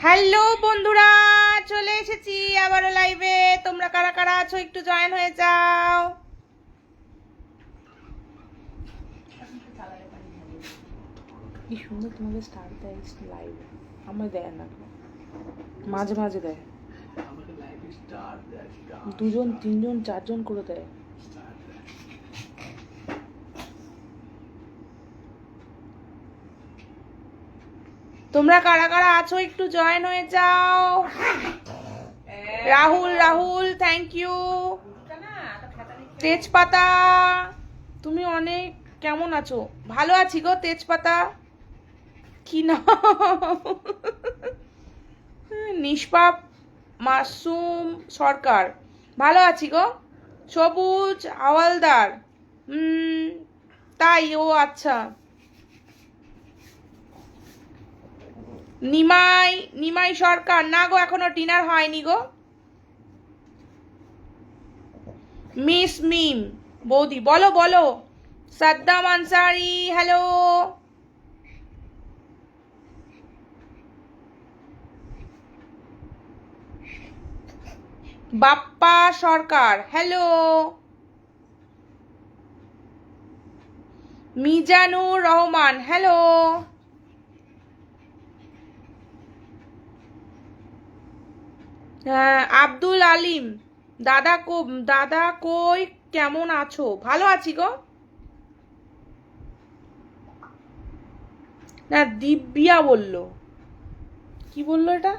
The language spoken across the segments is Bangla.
হ্যালো বন্ধুরা চলে এসেছি আবারও লাইভে তোমরা কারা কারা আছো একটু জয়েন হয়ে যাও। কি সুন্দর তোমাকে স্টার দেয় লাইভ আমার দেয় না মাঝে মাঝে দেয়। দুজন তিনজন চারজন করে দেয়। তোমরা কারা কারা আছো একটু জয়েন হয়ে যাও। রাহুল রাহুল থ্যাংক ইউ তেজপাতা, তুমি অনেক কেমন আছো? ভালো আছি গো তেজপাতা। কি না নিষ্পাপ মাসুম সরকার। ভালো আছি গো। সবুজ হাওয়ালদার তাই, ও আচ্ছা। নিমাই নিমাই সরকার। না গো, এখনও ডিনার হয়নি গো। মিস মিম, বৌদি, বলো বলো। Saddam Ansari, hello. Bappa Sarkar, hello. Mizanur Rahman, hello. Abdul Alim, দাদা কো, দাদা কই, কেমন আছো? ভালো আছি গো। না, দিব্যা বলল। কি বলল এটা?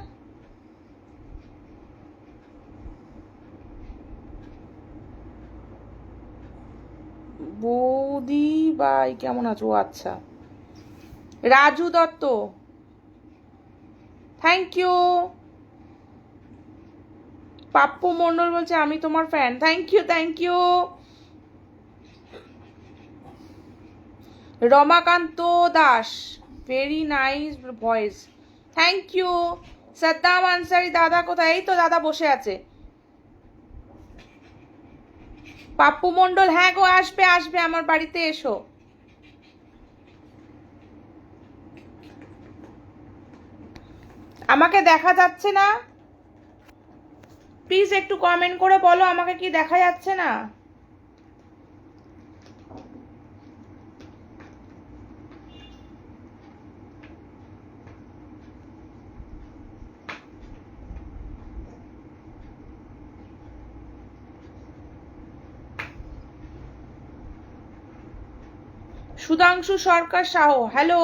বৌদি বাই, কেমন আছো? আচ্ছা। রাজু দত্ত। থ্যাংক ইউ পাপ্পু মন্ডল বলছে, আমি তোমার fan thank you thank you Ramakanta Das very nice voice thank you Saddam Ansari দাদা কোথায়? এই তো দাদা বসে আছে। পাপ্পু মন্ডল হ্যাঁ গো, আসবে আসবে, আমার বাড়িতে এসো। আমাকে দেখা যাচ্ছে না? প্লিজ একটু কমেন্ট করে বলো, আমাকে কি দেখা যাচ্ছে না? Sudhanshu Sarkar Saha hello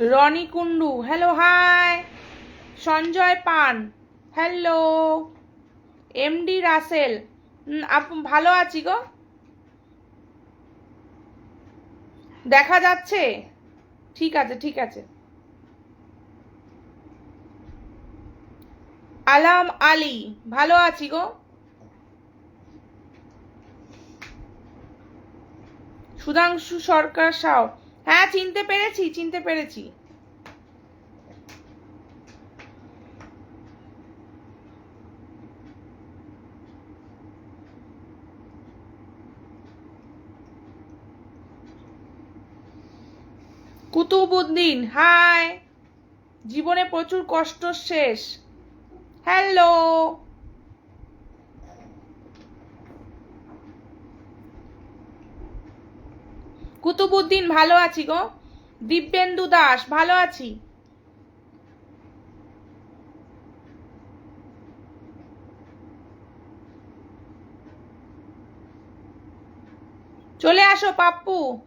Rony Kundu hello hi Sanjay Pan. Hello MD Rasel ভালো আছি গো। দেখা যাচ্ছে? ঠিক আছে ঠিক আছে। আলাম আলী, ভালো আছি গো। সুধাংশু সরকার সাও হ্যাঁ চিনতে পেরেছি চিনতে পেরেছি। কুতুবুদ্দিন, হাই। জীবনে প্রচুর কষ্ট, শেষ। হ্যালো। কুতুবুদ্দিন, ভালো আছি গো। দিব্যেন্দু দাস, ভালো আছি। চলে আসো, পাপ্পু।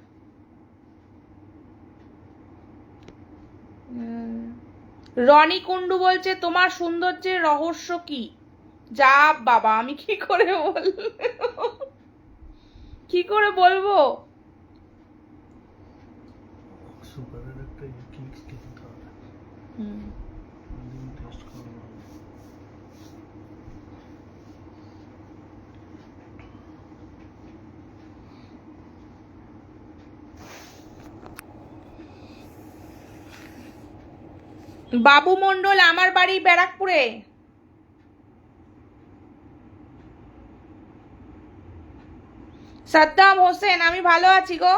রনি কুন্ডু বলছে, তোমার সৌন্দর্যের রহস্য কি? যা বাবা, আমি কি করে বল কি করে বলব? বাবু মন্ডল আমার বাড়ি ব্যারাকপুরে। সাদ্দাম হোসেন, আমি ভালো আছি গো।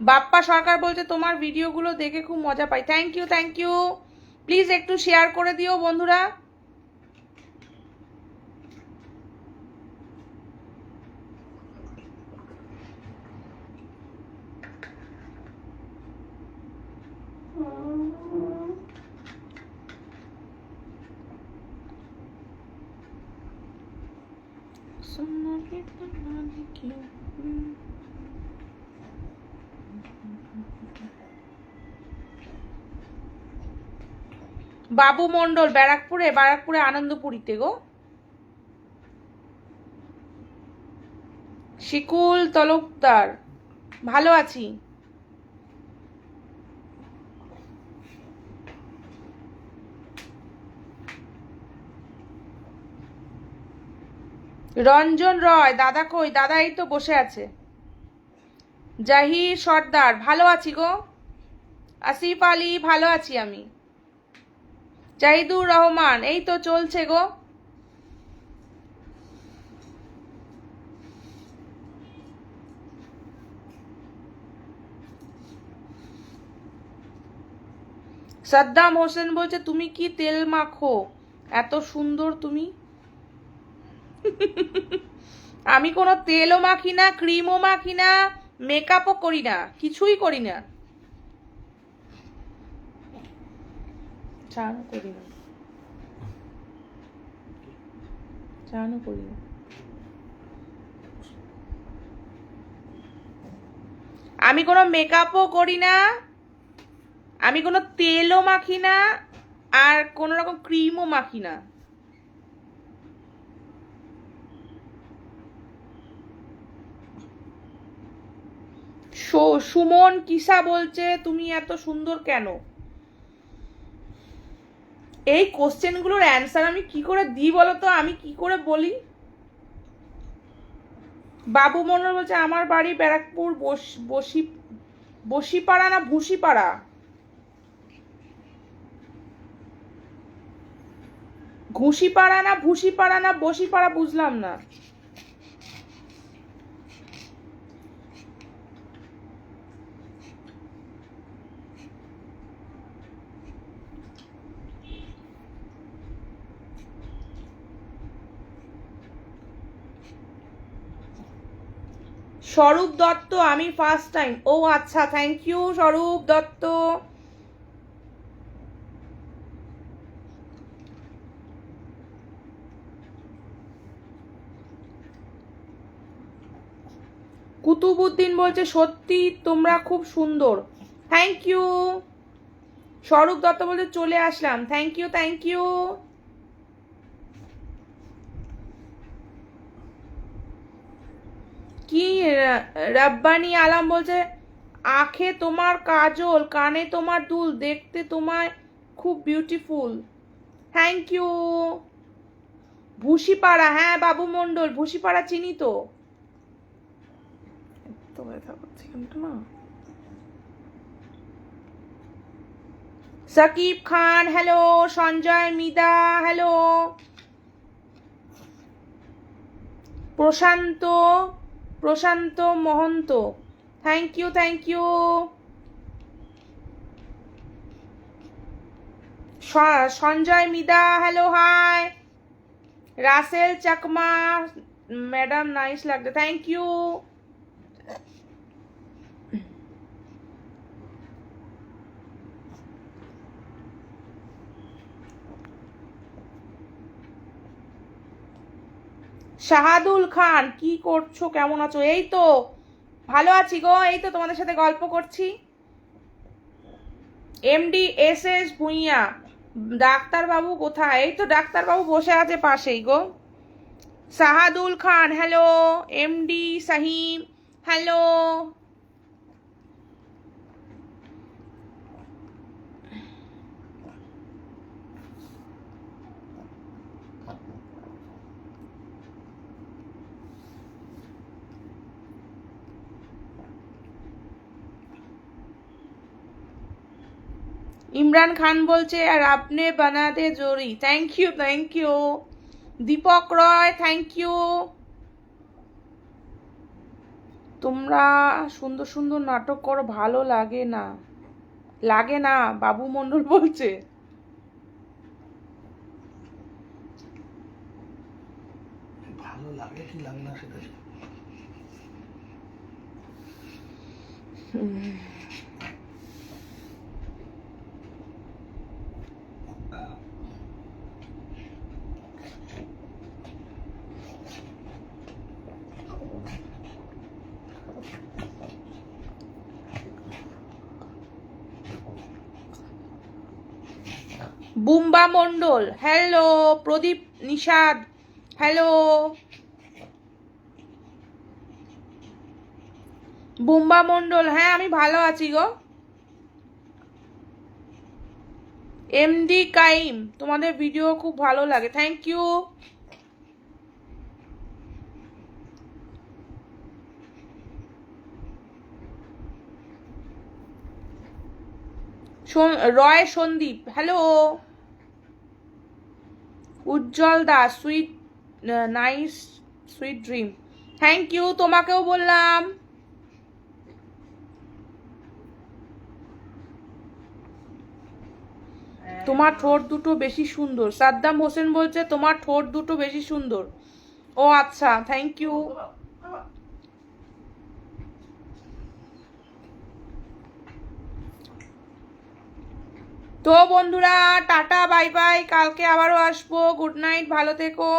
বাপ্পা সরকার বলছে, তোমার ভিডিওগুলো দেখে খুব মজা পাই। Thank you thank you please একটু শেয়ার করে দিও বন্ধুরা। বাবু মন্ডল ব্যারাকপুরে ব্যারাকপুরে আনন্দপুরিতে গো। শিকুল তলুকদার ভালো আছি। রঞ্জন রয়, দাদা কই? দাদা এই তো বসে আছে। জাহির সর্দার, ভালো আছি গো। আসিফ আলী, ভালো আছি আমি। জাহিদুর রহমান, এই তো চলছে গো। সাদ্দাম হোসেন বলছে, তুমি কি তেল মাখো? এত সুন্দর তুমি। আমি কোনো তেলও মাখি না, ক্রিমও মাখি না মেকআপও করি না, কিছুই করি না। চানও করি না। চানও করি না। আমি কোনো মেকআপও করি না, আমি কোনো তেলও মাখি না, আর কোনো রকম ক্রিমও মাখি না। সুমন কিসা বলছে, তুমি এত সুন্দর কেন? এই কোশ্চেনগুলোর অ্যান্সার আমি কি করে দিই বলো তো আমি কি করে বলি? বাবু মন্ডল বলছে, আমার বাড়ি ব্যারাকপুর, বসি বসিপাড়া না ভুসিপাড়া? ঘুষিপাড়া না ভুসিপাড়া না বসিপাড়া বুঝলাম না। স্বরূপ দত্ত, আমি ফার্স্ট টাইম ও আচ্ছা থ্যাংক ইউ স্বরূপ দত্ত। কুতুবুদ্দিন বলছে, সত্যি তোমরা খুব সুন্দর। থ্যাংক ইউ স্বরূপ দত্ত বলছে, চলে আসলাম। থ্যাংক ইউ থ্যাংক ইউ কি রাব্বানি আলাম বলছে আখে তোমার কাজল কানে তোমার দুল দেখতে তোমায় খুব বিউটিফুল থ্যাংক ইউ ভুসিপাড়া হ্যাঁ বাবু মণ্ডল ভুসিপাড়া চিনি তো? না। Sakib Khan hello Sanjay Mida hello. Prashanta Prashanta Mahanta. Thank you thank you Sanjay Mida hello hi Rasel Chakma madam nice লাগবে থ্যাংক ইউ শাহাদুল খান, কি করছ? কেমন আছো? এই তো, ভালো আছি গো। এই তো তোমাদের সাথে গল্প করছি। এমডি এস এস ভুঁইয়া, ডাক্তারবাবু কোথায়? এই তো ডাক্তারবাবু বসে আছে পাশেই গো। Shahadul Khan hello MD Sahim hello Imran Khan বলছে আর আপনি বানাতে জোরি thank you thank you Dipak Roy thank you তোমরা সুন্দর সুন্দর নাটক করো ভালো লাগে না। লাগে না বাবু মন্ডল বলছে। ভালো লাগে কি লাগে না সেটা? বুম্বা মন্ডল হ্যালো প্রদীপ নিষাদ হ্যালো বুম্বা মন্ডল হ্যাঁ আমি ভালো আছি গো। এমডি কাইম, তোমাদের ভিডিও খুব ভালো লাগে thank you Roy Sandip hello Ujjwal Das sweet nice sweet dream thank you তোমাকেও বললাম। তোমার ঠোঁট দুটো বেশি সুন্দর। সাদ্দাম হোসেন বলছে, তোমার ঠোঁট দুটো বেশি সুন্দর। ও আচ্ছা থ্যাংক ইউ তো বন্ধুরা টাটা বাই বাই কালকে আবারও আসব। গুড নাইট ভালো থেকো।